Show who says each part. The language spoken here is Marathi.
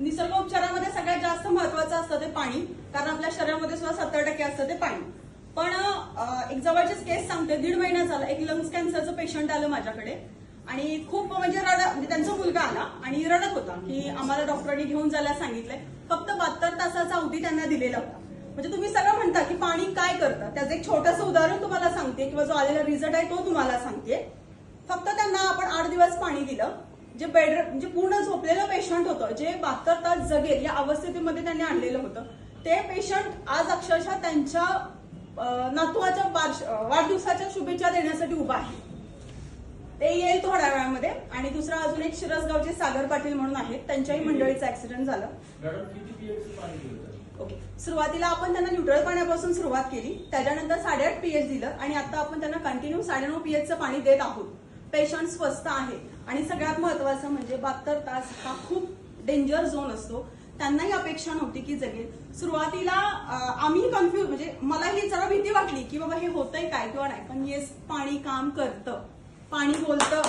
Speaker 1: निसर्ग उपचारामध्ये सगळ्यात जास्त महत्वाचं असतं ते पाणी कारण आपल्या शरीरामध्ये सुद्धा सत्तर टक्के असतं ते पाणी. पण एक जवळचीच केस सांगते. दीड महिना झाला. एक लंग्स कॅन्सरचं पेशंट आलं माझ्याकडे. आणि खूप म्हणजे रड म्हणजे त्यांचा मुलगा आला आणि रडत होता की आम्हाला डॉक्टरांनी घेऊन जायला सांगितलंय. फक्त बहात्तर तासाचा अवधी त्यांना दिलेला होता. म्हणजे तुम्ही सगळं म्हणता की पाणी काय करतं? त्याचं एक छोटंसं उदाहरण तुम्हाला सांगते किंवा जो आलेला रिझल्ट आहे तो तुम्हाला सांगते. फक्त त्यांना आपण आठ दिवस पाणी दिलं. जे बेड म्हणजे पूर्ण झोपलेलं पेशंट होतं जे बहात्तर तास जगेल या अवस्थेमध्ये त्यांनी आणलेलं होतं. ते पेशंट आज अक्षरशः त्यांच्या नातवाच्या वाढदिवसाच्या शुभेच्छा देण्यासाठी उभा आहे. ते येईल थोड्या वेळामध्ये. आणि दुसरा अजून एक शिरसगावचे सागर पाटील म्हणून आहेत. त्यांच्याही मंडळीचा ऍक्सिडेंट झालं. ओके. सुरुवातीला आपण त्यांना न्यूट्रल पाण्यापासून सुरुवात केली. त्याच्यानंतर साडेआठ पीएच दिलं. आणि आता आपण त्यांना कंटिन्यू साडेनऊ पीएचचं पाणी देत आहोत. पेशंट स्वस्त आहे. आणि सगळ्यात महत्वाचं म्हणजे बहात्तर तास हा खूप डेंजर झोन असतो. त्यांनाही अपेक्षा नव्हती की जगेल. सुरुवातीला आम्ही कन्फ्युज म्हणजे मलाही जरा भीती वाटली की बाबा हे होतंय काय किंवा नाही. पण येस पाणी काम करतं. पाणी बोलतं.